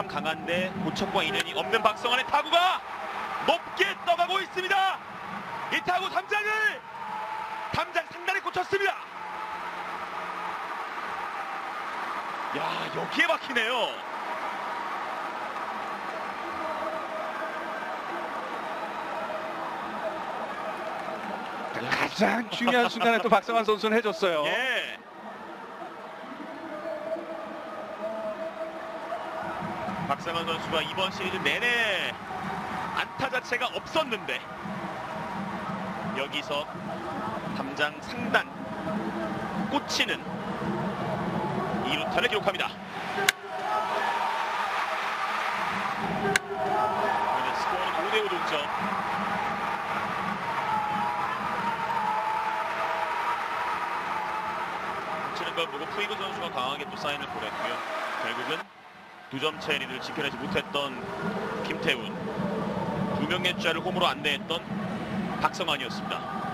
참 강한데 고척과 인연이 없는 박성환의 타구가 높게 떠가고 있습니다. 이 타구 담장을 담장 상단에 꽂혔습니다. 야 여기에 막히네요. 가장 중요한 순간에 또 박성환 선수는 해줬어요. 예. 박상환 선수가 이번 시리즈 내내 안타 자체가 없었는데 여기서 담장 상단 꽂히는 2루타를 기록합니다. 스코어는 5대5 동점. 치는 걸 보고 푸이그 선수가 강하게 또 사인을 보냈고요. 결국은 두 점 차의 리드를 지켜내지 못했던 김태훈 두 명의 주자를 홈으로 안내했던 박성환이었습니다.